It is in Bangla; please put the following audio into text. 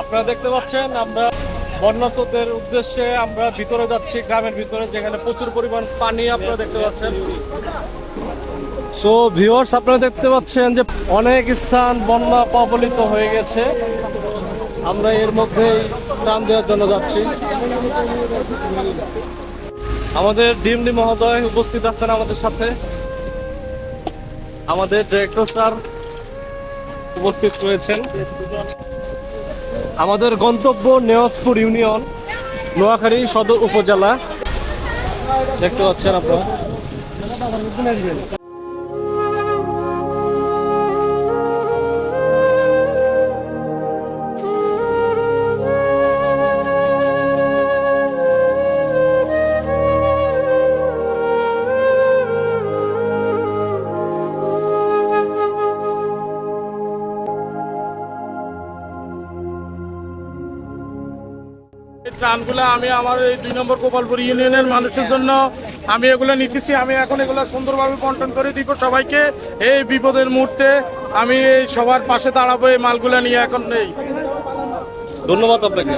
আপনারা দেখতে পাচ্ছেন, আমরা বন্যাতদের উদ্দেশ্যে আমরা ভিতরে যাচ্ছি, গ্রামের ভিতরে, যেখানে প্রচুর পরিমাণ পানি আপনারা দেখতে পাচ্ছেন। সো ভিউয়ার্স আপনারা দেখতে পাচ্ছেন যে অনেক স্থান বন্যা কবলিত হয়ে গেছে। আমরা এর মধ্যেই ত্রাণ দেওয়ার জন্য যাচ্ছি। আমাদের ডিমডি মহোদয় উপস্থিত আছেন আমাদের সাথে। আমাদের ডিরেক্টর স্যার উপস্থিত রয়েছেন। আমাদের গন্তব্য নেওয়াজপুর ইউনিয়ন নোয়াখালী সদর উপজেলা। দেখতে পাচ্ছেন আপনারা। ত্রাণগুলো আমি আমার এই দুই নম্বর গোপালপুর ইউনিয়নের মানুষের জন্য আমি এগুলো নিতেছি। আমি এখন এগুলো সুন্দরভাবে বন্টন করে দিব সবাইকে। এই বিপদের মুহূর্তে আমি সবার পাশে দাঁড়াবো, এই মালগুলো নিয়ে এখন নেই। ধন্যবাদ আপনাকে।